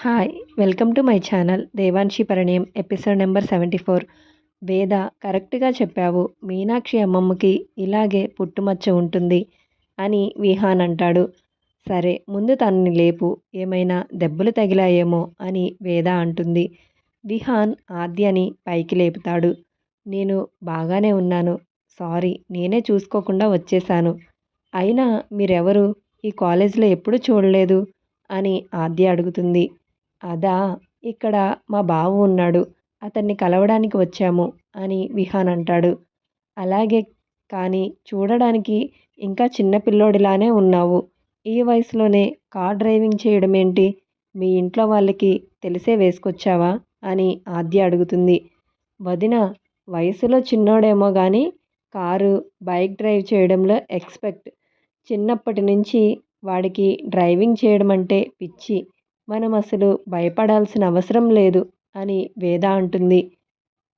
Hi welcome to my channel Devanshi Parinayam episode number seventy four. Veda కరెక్ట్గా చెప్పావు. మీనాక్షి అమ్మమ్మకి ఇలాగే పుట్టుమచ్చ ఉంటుంది అని విహాన్ అంటాడు. సరే ముందు తనని లేపు. ఏమైనా దెబ్బలు తగిలాయేమో అని వేద అంటుంది. విహాన్ ఆద్యని పైకి లేపుతాడు. నేను బాగానే ఉన్నాను. సారీ నేనే చూసుకోకుండా వచ్చేసాను అయినా మీరెవరు? ఈ కాలేజీలో ఎప్పుడు చూడలేదు అని ఆద్య అడుగుతుంది. అదా ఇక్కడ మా బావ ఉన్నాడు అతన్ని కలవడానికి వచ్చాము అని విహాన్ అంటాడు. అలాగే కానీ చూడడానికి ఇంకా చిన్న పిల్లోడిలానే ఉన్నావు. ఈ వయసులోనే కార్ డ్రైవింగ్ చేయడం ఏంటి మీ ఇంట్లో వాళ్ళకి తెలిసే వేసుకొచ్చావా? అని ఆద్య అడుగుతుంది. వదిన వయసులో చిన్నోడేమో కానీ కారు బైక్ డ్రైవ్ చేయడంలో ఎక్స్పెక్ట్. చిన్నప్పటి నుంచి వాడికి డ్రైవింగ్ చేయడం అంటే పిచ్చి. మనం అసలు భయపడాల్సిన అవసరం లేదు అని వేద అంటుంది.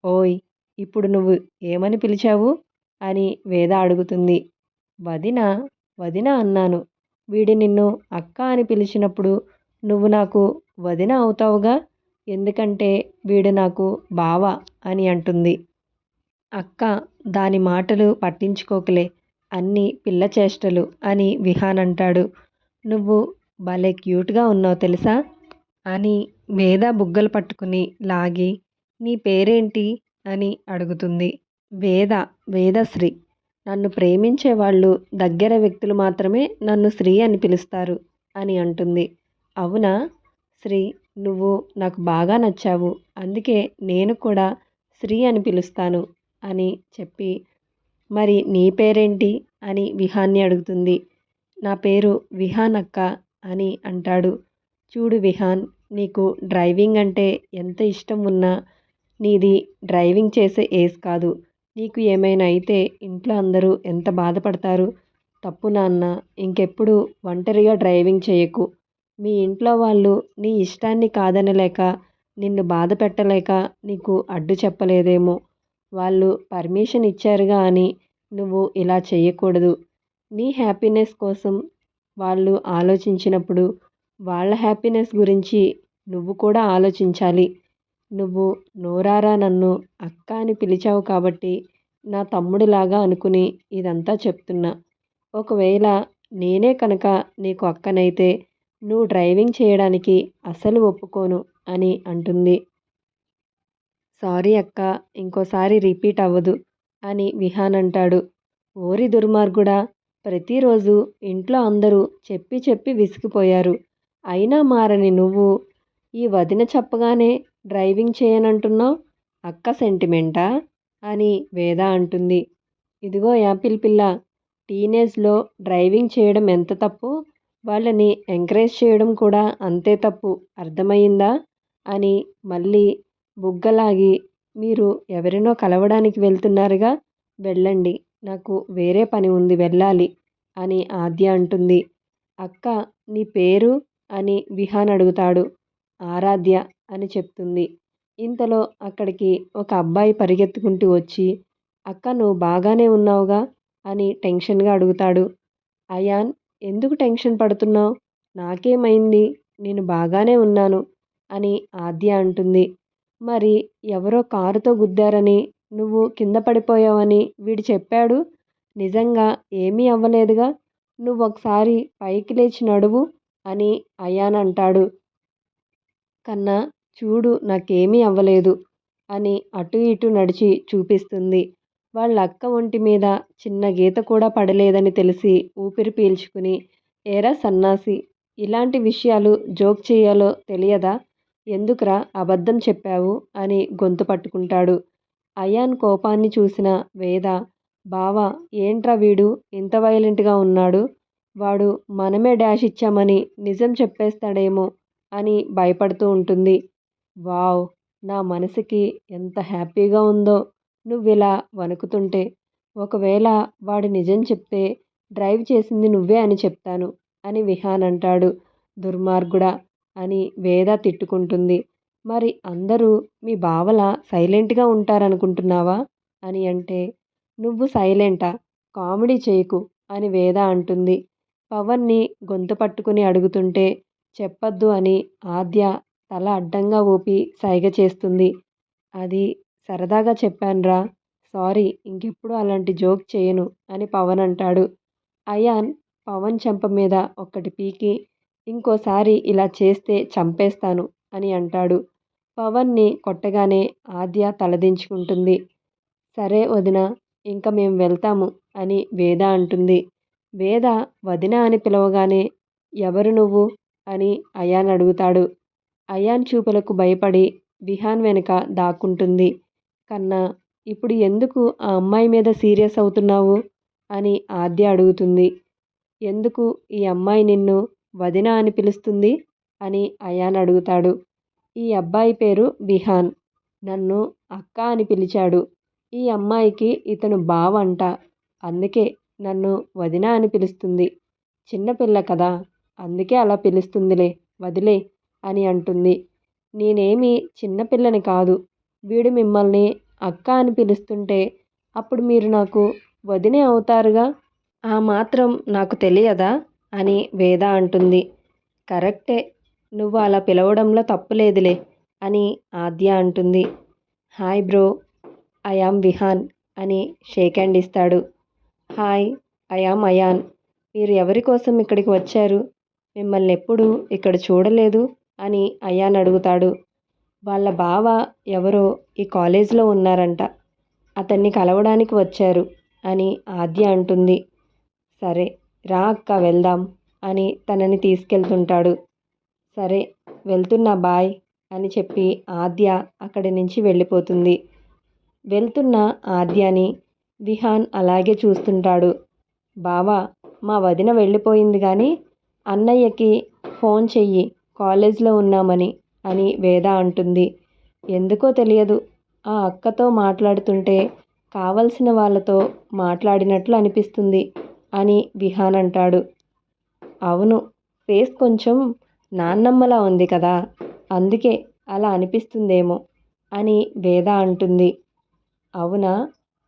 ఓయ్ ఇప్పుడు నువ్వు ఏమని పిలిచావు? అని వేద అడుగుతుంది. వదిన వదిన అన్నాను. వీడి నిన్ను అక్క అని పిలిచినప్పుడు నువ్వు నాకు వదిన అవుతావుగా? ఎందుకంటే వీడు నాకు బావ అని అంటుంది. అక్క దాని మాటలు పట్టించుకోకలే. అన్నీ పిల్ల చేష్టలు అని విహాన్ అంటాడు. నువ్వు భలే క్యూట్గా ఉన్నావు తెలుసా? అని వేద బుగ్గలు పట్టుకుని లాగి నీ పేరేంటి? అని అడుగుతుంది. వేద వేదశ్రీ. నన్ను ప్రేమించే వాళ్ళు దగ్గర వ్యక్తులు మాత్రమే నన్ను శ్రీ అని పిలుస్తారు అని అంటుంది. అవునా? శ్రీ నువ్వు నాకు బాగా నచ్చావు. అందుకే నేను కూడా శ్రీ అని పిలుస్తాను అని చెప్పి మరి నీ పేరేంటి? అని విహాన్ని అడుగుతుంది. నా పేరు విహాన్ అక్క అని అంటాడు. చూడు విహాన్ నీకు డ్రైవింగ్ అంటే ఎంత ఇష్టం ఉన్నా నీది డ్రైవింగ్ చేసే ఏజ్ కాదు. నీకు ఏమైనా అయితే ఇంట్లో అందరూ ఎంత బాధపడతారు? తప్పు నాన్న ఇంకెప్పుడు ఒంటరిగా డ్రైవింగ్ చేయకు. మీ ఇంట్లో వాళ్ళు నీ ఇష్టాన్ని కాదనలేక నిన్ను బాధ పెట్టలేక నీకు అడ్డు చెప్పలేదేమో. వాళ్ళు పర్మిషన్ ఇచ్చారుగా అని నువ్వు ఇలా చేయకూడదు. నీ హ్యాపీనెస్ కోసం వాళ్ళు ఆలోచించినప్పుడు వాళ్ళ హ్యాపీనెస్ గురించి నువ్వు కూడా ఆలోచించాలి. నువ్వు నోరారా నన్ను అక్క అని పిలిచావు కాబట్టి నా తమ్ముడిలాగా అనుకుని ఇదంతా చెప్తున్నా. ఒకవేళ నేనే కనుక నీకు అక్కనైతే నువ్వు డ్రైవింగ్ చేయడానికి అసలు ఒప్పుకోను అని అంటుంది. సారీ అక్క ఇంకోసారి రిపీట్ అవ్వదు అని విహాన్ అంటాడు. ఓరి దుర్మార్గుడా ప్రతిరోజు ఇంట్లో అందరూ చెప్పి చెప్పి విసిగిపోయారు. అయినా మారని నువ్వు ఈ వదిన చెప్పగానే డ్రైవింగ్ చేయనంటున్నావు? అక్క సెంటిమెంటా? అని వేద అంటుంది. ఇదిగో యాపిల్ పిల్ల టీనేజ్లో డ్రైవింగ్ చేయడం ఎంత తప్పు? వాళ్ళని ఎంకరేజ్ చేయడం కూడా అంతే తప్పు అర్థమైందా అని మళ్ళీ బుగ్గలాగి మీరు ఎవరినో కలవడానికి వెళ్తున్నారుగా? వెళ్ళండి. నాకు వేరే పని ఉంది వెళ్ళాలి అని ఆద్య అంటుంది. అక్క నీ పేరు అని విహాన్ అడుగుతాడు. ఆరాధ్య అని చెప్తుంది. ఇంతలో అక్కడికి ఒక అబ్బాయి పరిగెత్తుకుంటూ వచ్చి అక్క నువ్వు బాగానే ఉన్నావుగా అని టెన్షన్గా అడుగుతాడు. అయాన్ ఎందుకు టెన్షన్ పడుతున్నావు? నాకేమైంది? నేను బాగానే ఉన్నాను అని ఆద్య అంటుంది. మరి ఎవరో కారుతో గుద్దారని నువ్వు కింద పడిపోయావని వీడు చెప్పాడు. నిజంగా ఏమీ అవ్వలేదుగా. నువ్వు ఒకసారి పైకి లేచి నడువు అని అయాన్ అంటాడు. కన్నా చూడు నాకేమీ అవ్వలేదు అని అటు ఇటు నడిచి చూపిస్తుంది. వాళ్ళ అక్క ఒంటి మీద చిన్న గీత కూడా పడలేదని తెలిసి ఊపిరి పీల్చుకుని ఏరా సన్నాసి ఇలాంటి విషయాలు జోక్ చేయాలో తెలియదా? ఎందుకురా అబద్ధం చెప్పావు? అని గొంతు పట్టుకుంటాడు. అయాన్ కోపాన్ని చూసిన వేద బావా ఏంట్రా వీడు? ఇంత వైలెంట్గా ఉన్నాడు. వాడు మనమే డాష్ ఇచ్చామని నిజం చెప్పేస్తాడేమో అని భయపడుతూ ఉంటుంది. వావ్! నా మనసుకి ఎంత హ్యాపీగా ఉందో నువ్వు ఇలా వణుకుతుంటే. ఒకవేళ వాడు నిజం చెప్తే డ్రైవ్ చేసింది నువ్వే అని చెప్తాను అని విహాన్ అంటాడు దుర్మార్గుడా అని వేద తిట్టుకుంటుంది. మరి అందరూ మీ బావల సైలెంట్గా ఉంటారనుకుంటున్నావా? అని అంటే నువ్వు సైలెంటా? కామెడీ చేయకు అని వేద అంటుంది. పవన్ని గొంతు పట్టుకుని అడుగుతుంటే చెప్పొద్దు అని ఆద్య తల అడ్డంగా ఊపి సైగ చేస్తుంది. అది సరదాగా చెప్పానురా. సారీ ఇంకెప్పుడు అలాంటి జోక్ చేయను అని పవన్ అంటాడు. అయాన్ పవన్ చెంప మీద ఒక్కటి పీకి ఇంకోసారి ఇలా చేస్తే చంపేస్తాను అని అంటాడు. పవన్ని కొట్టగానే ఆద్య తలదించుకుంటుంది. సరే వదిన ఇంక మేము వెళ్తాము అని వేద అంటుంది. వేద వదిన అని పిలవగానే ఎవరు నువ్వు? అని అయాన్ అడుగుతాడు. అయాన్ చూపులకు భయపడి విహాన్ వెనుక దాక్కుంటుంది. కన్నా ఇప్పుడు ఎందుకు ఆ అమ్మాయి మీద సీరియస్ అవుతున్నావు? అని ఆద్య అడుగుతుంది. ఎందుకు ఈ అమ్మాయి నిన్ను వదిన అని పిలుస్తుంది? అని అయాన్ అడుగుతాడు. ఈ అబ్బాయి పేరు విహాన్. నన్ను అక్క అని పిలిచాడు. ఈ అమ్మాయికి ఇతను బావ అంట అందుకే నన్ను వదిన అని పిలుస్తుంది. చిన్నపిల్ల కదా. అందుకే అలా పిలుస్తుందిలే. వదిలే అని అంటుంది. నేనేమి చిన్నపిల్లని కాదు. వీడు మిమ్మల్ని అక్క అని పిలుస్తుంటే అప్పుడు మీరు నాకు వదినే అవుతారుగా? ఆ మాత్రం నాకు తెలియదా? అని వేద అంటుంది. కరెక్టే. నువ్వు అలా పిలవడంలో తప్పులేదులే అని ఆద్య అంటుంది. Hi bro I am Vihaan అని షేక్ హ్యాండ్ ఇస్తాడు. Hi I am Ayaan. మీరు ఎవరి కోసం ఇక్కడికి వచ్చారు? మిమ్మల్ని ఎప్పుడు ఇక్కడ చూడలేదు అని అయాన్ అడుగుతాడు. వాళ్ళ బావ ఎవరో ఈ కాలేజీలో ఉన్నారంట. అతన్ని కలవడానికి వచ్చారు అని ఆద్య అంటుంది. సరే రా అక్క వెళ్దాం అని తనని తీసుకెళ్తుంటాడు. సరే వెళ్తున్నా బాయ్ అని చెప్పి ఆద్య అక్కడి నుంచి వెళ్ళిపోతుంది. వెళ్తున్న ఆద్యని విహాన్ అలాగే చూస్తుంటాడు. బావా మా వదిన వెళ్ళిపోయింది కానీ అన్నయ్యకి ఫోన్ చెయ్యి కాలేజ్లో ఉన్నామని అని వేద అంటుంది. ఎందుకో తెలియదు ఆ అక్కతో మాట్లాడుతుంటే కావలసిన వాళ్ళతో మాట్లాడినట్లు అనిపిస్తుంది అని విహాన్ అంటాడు. అవును ఫేస్ కొంచెం నాన్నమ్మలా ఉంది కదా అందుకే అలా అనిపిస్తుందేమో అని వేద అంటుంది. అవునా?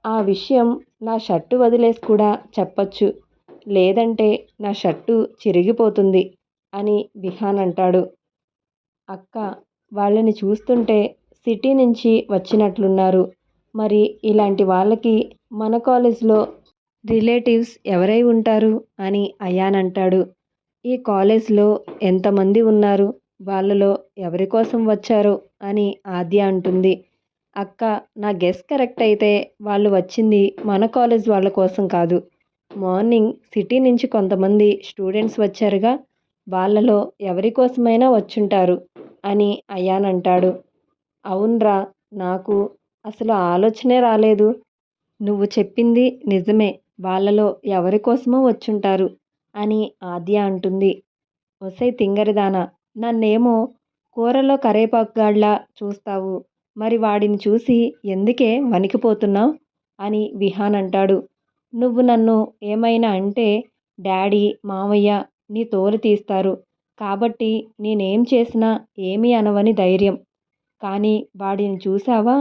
ఆ విషయం నా షర్టు వదిలేసి కూడా చెప్పచ్చు. లేదంటే నా షర్టు చిరిగిపోతుంది అని విహాన్ అంటాడు. అక్క వాళ్ళని చూస్తుంటే సిటీ నుంచి వచ్చినట్లున్నారు. మరి ఇలాంటి వాళ్ళకి మన కాలేజ్లో రిలేటివ్స్ ఎవరై ఉంటారు అని అయాన్ అంటాడు. ఈ కాలేజ్లో ఎంతమంది ఉన్నారు? వాళ్ళలో ఎవరి కోసం వచ్చారో? అని ఆద్య అంటుంది. అక్క నా గెస్ కరెక్ట్ అయితే వాళ్ళు వచ్చింది మన కాలేజ్ వాళ్ళ కోసం కాదు. మార్నింగ్ సిటీ నుంచి కొంతమంది స్టూడెంట్స్ వచ్చారుగా వాళ్ళలో ఎవరి కోసమైనా వచ్చుంటారు అని అయాన్ అంటాడు. అవునరా నాకు అసలు ఆలోచనే రాలేదు. నువ్వు చెప్పింది నిజమే. వాళ్ళలో ఎవరి కోసమో వచ్చుంటారు. అని ఆద్య అంటుంది. ఒసై తింగరిదానా నన్నేమో కూరలో కరేపాకుగాడ్లా చూస్తావు మరి వాడిని చూసి ఎందుకే వణికిపోతున్నావు అని విహాన్ అంటాడు. నువ్వు నన్ను ఏమైనా అంటే డాడీ మామయ్య నీ తోలు తీస్తారు. కాబట్టి నేనేం చేసినా ఏమీ అనవని ధైర్యం. కానీ వాడిని చూసావా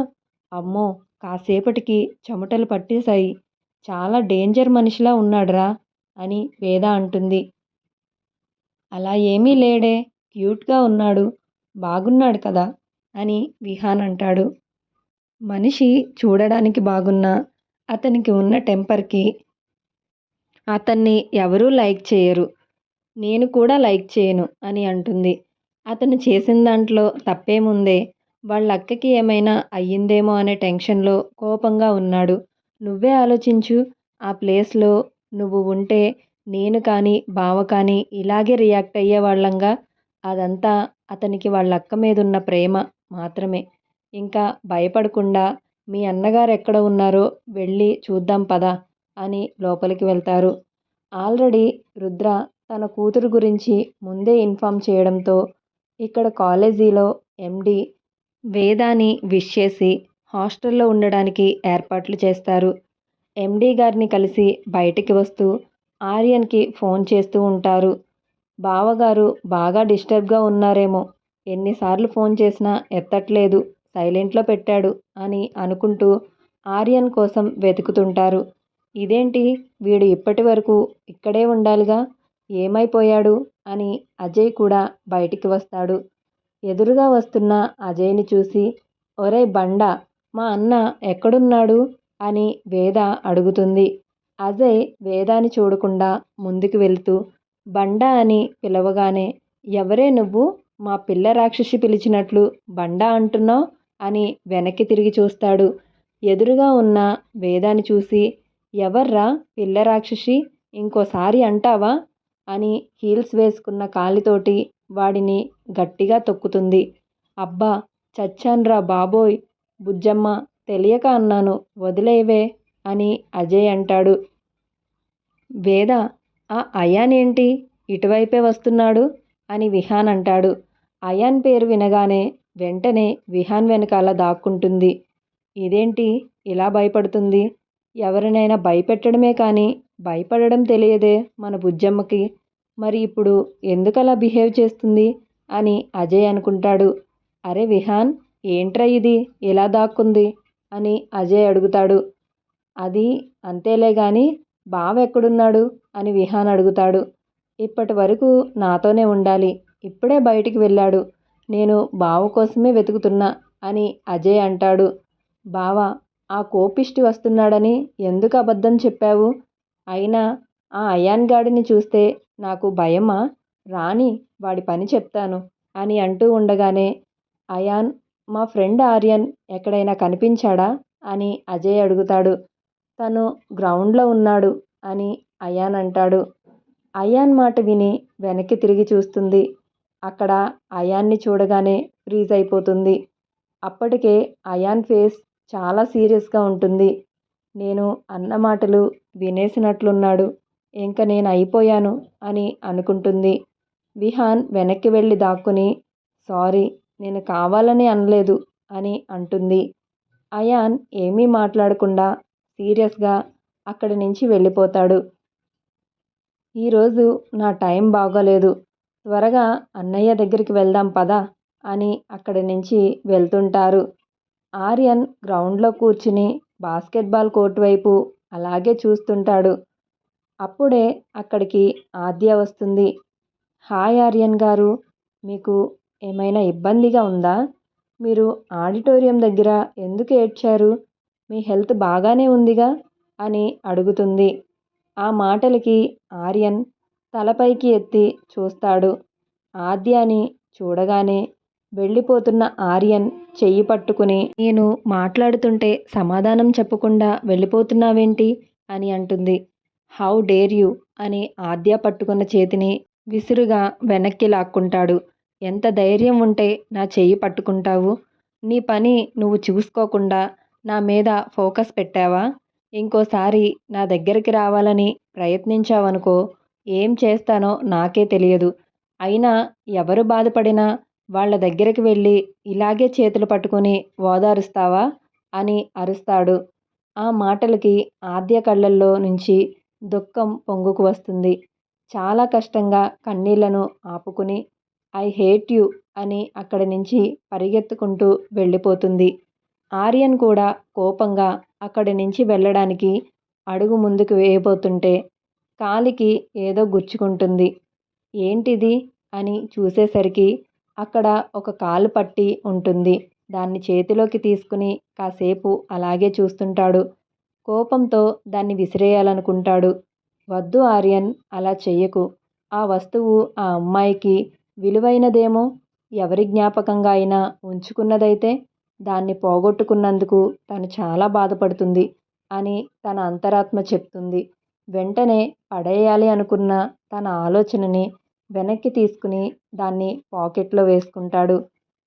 అమ్మో కాసేపటికి చెమటలు పట్టేశాయి. చాలా డేంజర్ మనిషిలా ఉన్నాడురా. అని వేద అంటుంది. అలా ఏమీ లేడే క్యూట్గా ఉన్నాడు బాగున్నాడు కదా అని విహాన్ అంటాడు. మనిషి చూడడానికి బాగున్నా అతనికి ఉన్న టెంపర్కి అతన్ని ఎవరూ లైక్ చేయరు. నేను కూడా లైక్ చేయను అని అంటుంది. అతను చేసిన దాంట్లో తప్పేముందే? వాళ్ళ అక్కకి ఏమైనా అయ్యిందేమో అనే టెన్షన్లో కోపంగా ఉన్నాడు. నువ్వే ఆలోచించు ఆ ప్లేస్లో నువ్వు ఉంటే నేను కానీ బావ కానీ ఇలాగే రియాక్ట్ అయ్యేవాళ్ళంగా అదంతా అతనికి వాళ్ళ అక్క మీద ఉన్న ప్రేమ మాత్రమే. ఇంకా భయపడకుండా మీ అన్నగారు ఎక్కడ ఉన్నారో వెళ్ళి చూద్దాం పదా అని లోపలికి వెళ్తారు. ఆల్రెడీ రుద్ర తన కూతురు గురించి ముందే ఇన్ఫామ్ చేయడంతో ఇక్కడ కాలేజీలో ఎండి వేదాని విష్ చేసి హాస్టల్లో ఉండడానికి ఏర్పాట్లు చేస్తారు. ఎండీ గారిని కలిసి బయటికి వస్తూ ఆర్యన్కి ఫోన్ చేస్తూ ఉంటారు. బావగారు బాగా డిస్టర్బ్గా ఉన్నారేమో. ఎన్నిసార్లు ఫోన్ చేసినా ఎత్తట్లేదు. సైలెంట్లో పెట్టాడు అని అనుకుంటూ ఆర్యన్ కోసం వెతుకుతుంటారు. ఇదేంటి? వీడు ఇప్పటి వరకు ఇక్కడే ఉండాలిగా? ఏమైపోయాడు? అని అజయ్ కూడా బయటికి వస్తాడు. ఎదురుగా వస్తున్న అజయ్ని చూసి ఒరేయ్ బండ మా అన్న ఎక్కడున్నాడు? అని వేద అడుగుతుంది. అజయ్ వేదాని చూడకుండా ముందుకు వెళుతూ బండ అని పిలవగానే ఎవరే నువ్వు? మా పిల్ల రాక్షసి పిలిచినట్లు బండ అంటున్నావు? అని వెనక్కి తిరిగి చూస్తాడు. ఎదురుగా ఉన్న వేదాన్ని చూసి ఎవర్రా పిల్ల రాక్షసి? ఇంకోసారి అంటావా? అని హీల్స్ వేసుకున్న కాలితోటి వాడిని గట్టిగా తొక్కుతుంది. అబ్బా చచ్చాన్రా బాబోయ్ బుజ్జమ్మ తెలియక అన్నాను. వదిలేవే అని అజయ్ అంటాడు. వేద ఆ అయాన్ ఏంటి ఇటువైపే వస్తున్నాడు అని విహాన్ అంటాడు. అయాన్ పేరు వినగానే వెంటనే విహాన్ వెనకాల దాక్కుంటుంది. ఇదేంటి? ఇలా భయపడుతుంది? ఎవరినైనా భయపెట్టడమే కానీ భయపడడం తెలియదే మన బుజ్జమ్మకి. మరి ఇప్పుడు ఎందుకలా బిహేవ్ చేస్తుంది? అని అజయ్ అనుకుంటాడు. అరే విహాన్ ఏంట్రా ఇది? ఇలా దాక్కుంది? అని అజయ్ అడుగుతాడు. అది అంతేలే కానీ బావ ఎక్కడున్నాడు? అని విహాన్ అడుగుతాడు. ఇప్పటి వరకు నాతోనే ఉండాలి. ఇప్పుడే బయటికి వెళ్ళాడు. నేను బావ కోసమే వెతుకుతున్నా అని అజయ్ అంటాడు. బావ ఆ కోపిష్టి వస్తున్నాడని ఎందుకు అబద్ధం చెప్పావు? అయినా ఆ అయాన్ గాడిని చూస్తే నాకు భయమా? రాని వాడి పని చెప్తాను అని అంటూ ఉండగానే అయాన్ మా ఫ్రెండ్ ఆర్యన్ ఎక్కడైనా కనిపించాడా? అని అజయ్ అడుగుతాడు. తను గ్రౌండ్లో ఉన్నాడు అని అయాన్ అంటాడు. అయాన్ మాట విని వెనక్కి తిరిగి చూస్తుంది. అక్కడ అయాన్ని చూడగానే ఫ్రీజ్ అయిపోతుంది. అప్పటికే అయాన్ ఫేస్ చాలా సీరియస్గా ఉంటుంది. నేను అన్న మాటలు వినేసినట్లున్నాడు. ఇంక నేను అయిపోయాను అని అనుకుంటుంది. విహాన్ వెనక్కి వెళ్ళి దాక్కుని సారీ నేను కావాలని అనలేదు అని అంటుంది. అయాన్ ఏమీ మాట్లాడకుండా సీరియస్గా అక్కడి నుంచి వెళ్ళిపోతాడు. ఈరోజు నా టైం బాగోలేదు. త్వరగా అన్నయ్య దగ్గరికి వెళ్దాం పదా అని అక్కడి నుంచి వెళ్తుంటారు. ఆర్యన్ గ్రౌండ్లో కూర్చుని బాస్కెట్బాల్ కోర్టు వైపు అలాగే చూస్తుంటాడు. అప్పుడే అక్కడికి ఆద్య వస్తుంది. హాయ్ ఆర్యన్ గారు మీకు ఏమైనా ఇబ్బందిగా ఉందా? మీరు ఆడిటోరియం దగ్గర ఎందుకు ఏడ్చారు? మీ హెల్త్ బాగానే ఉందిగా? అని అడుగుతుంది. ఆ మాటలకి ఆర్యన్ తలపైకి ఎత్తి చూస్తాడు. ఆద్యాని చూడగానే వెళ్ళిపోతున్న ఆర్యన్ చెయ్యి పట్టుకుని నేను మాట్లాడుతుంటే సమాధానం చెప్పకుండా వెళ్ళిపోతున్నావేంటి? అని అంటుంది. How dare you? అని ఆద్య పట్టుకున్న చేతిని విసురుగా వెనక్కి లాక్కుంటాడు. ఎంత ధైర్యం ఉంటే నా చెయ్యి పట్టుకుంటావు? నీ పని నువ్వు చూసుకోకుండా నా మీద ఫోకస్ పెట్టావా? ఇంకోసారి నా దగ్గరికి రావాలని ప్రయత్నించావనుకో ఏం చేస్తానో నాకే తెలియదు. అయినా ఎవరు బాధపడినా వాళ్ళ దగ్గరికి వెళ్ళి ఇలాగే చేతులు పట్టుకొని ఓదారుస్తావా? అని అరుస్తాడు. ఆ మాటలకి ఆద్య కళ్ళల్లో నుంచి దుఃఖం పొంగుకు వస్తుంది. చాలా కష్టంగా కన్నీళ్ళను ఆపుకుని ఐ హేట్ యు అని అక్కడి నుంచి పరిగెత్తుకుంటూ వెళ్ళిపోతుంది. ఆర్యన్ కూడా కోపంగా అక్కడి నుంచి వెళ్ళడానికి అడుగు ముందుకు వేయబోతుంటే కాలికి ఏదో గుచ్చుకుంటుంది. ఏంటిది? అని చూసేసరికి అక్కడ ఒక కాలు పట్టి ఉంటుంది. దాన్ని చేతిలోకి తీసుకుని కాసేపు అలాగే చూస్తుంటాడు. కోపంతో దాన్ని విసిరేయాలనుకుంటాడు. వద్దు ఆర్యన్ అలా చెయ్యకు. ఆ వస్తువు ఆ అమ్మాయికి విలువైనదేమో ఎవరి జ్ఞాపకంగా అయినా ఉంచుకున్నదైతే దాన్ని పోగొట్టుకున్నందుకు తను చాలా బాధపడుతుంది అని తన అంతరాత్మ చెప్తుంది. వెంటనే పడేయాలి అనుకున్న తన ఆలోచనని వెనక్కి తీసుకుని దాన్ని పాకెట్లో వేసుకుంటాడు.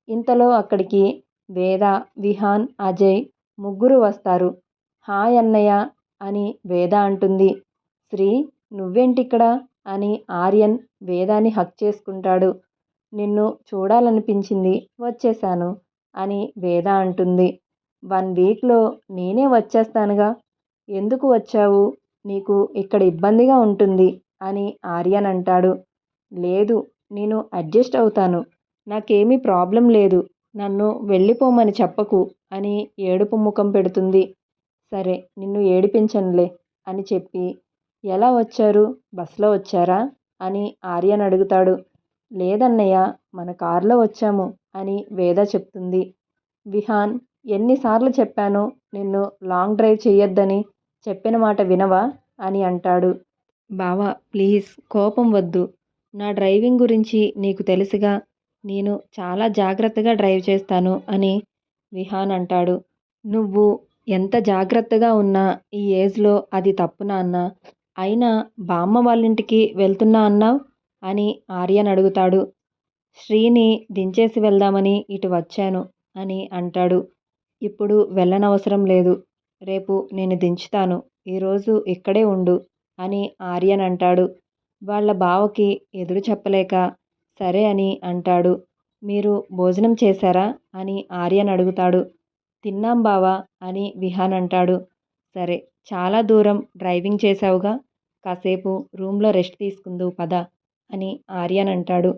ఇంతలో అక్కడికి వేద విహాన్ అజయ్ ముగ్గురు వస్తారు. హాయ్ అన్నయ్య అని వేద అంటుంది. శ్రీ నువ్వేంటిక్కడ? అని ఆర్యన్ వేదాన్ని హక్ చేసుకుంటాడు. నిన్ను చూడాలనిపించింది వచ్చేసాను అని వేద అంటుంది. వన్ వీక్లో నేనే వచ్చేస్తానుగా? ఎందుకు వచ్చావు? నీకు ఇక్కడ ఇబ్బందిగా ఉంటుంది అని ఆర్యన్ అంటాడు. లేదు నేను అడ్జస్ట్ అవుతాను. నాకేమీ ప్రాబ్లం లేదు. నన్ను వెళ్ళిపోమని చెప్పకు అని ఏడుపు ముఖం పెడుతుంది. సరే నిన్ను ఏడిపించనులే అని చెప్పి ఎలా వచ్చారు? బస్సులో వచ్చారా? అని ఆర్యన్ అడుగుతాడు. లేదన్నయ్య మన కారులో వచ్చాము అని వేద చెప్తుంది. విహాన్ ఎన్నిసార్లు చెప్పాను నిన్ను లాంగ్ డ్రైవ్ చెయ్యొద్దని చెప్పిన మాట వినవా? అని అంటాడు. బావా ప్లీజ్ కోపం వద్దు. నా డ్రైవింగ్ గురించి నీకు తెలుసుగా. నేను చాలా జాగ్రత్తగా డ్రైవ్ చేస్తాను అని విహాన్ అంటాడు. నువ్వు ఎంత జాగ్రత్తగా ఉన్నా ఈ ఏజ్లో అది తప్పు నాన్న. అయినా బామ్మ వాళ్ళింటికి వెళ్తున్నా అన్నావు? అని ఆర్యన్ అడుగుతాడు. శ్రీని దించేసి వెళ్దామని ఇటు వచ్చాను అని అంటాడు. ఇప్పుడు వెళ్ళనవసరం లేదు. రేపు నేను దించుతాను. ఈరోజు ఇక్కడే ఉండు అని ఆర్యన్ అంటాడు. వాళ్ళ బావకి ఎదురు చెప్పలేక సరే అని అంటాడు. మీరు భోజనం చేశారా? అని ఆర్యన్ అడుగుతాడు. తిన్నాం బావా అని విహాన్ అంటాడు. సరే చాలా దూరం డ్రైవింగ్ చేసావుగా కాసేపు రూమ్లో రెస్ట్ తీసుకుందు పద అని ఆర్యన్ అంటాడు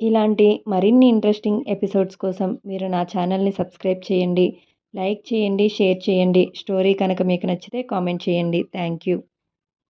ఇలాంటి మరిన్ని ఇంట్రెస్టింగ్ ఎపిసోడ్స్ కోసం మీరు నా ఛానల్ని సబ్స్క్రైబ్ చేయండి లైక్ చేయండి షేర్ చేయండి. స్టోరీ కనుక మీకు నచ్చితే కామెంట్ చేయండి. Thank you.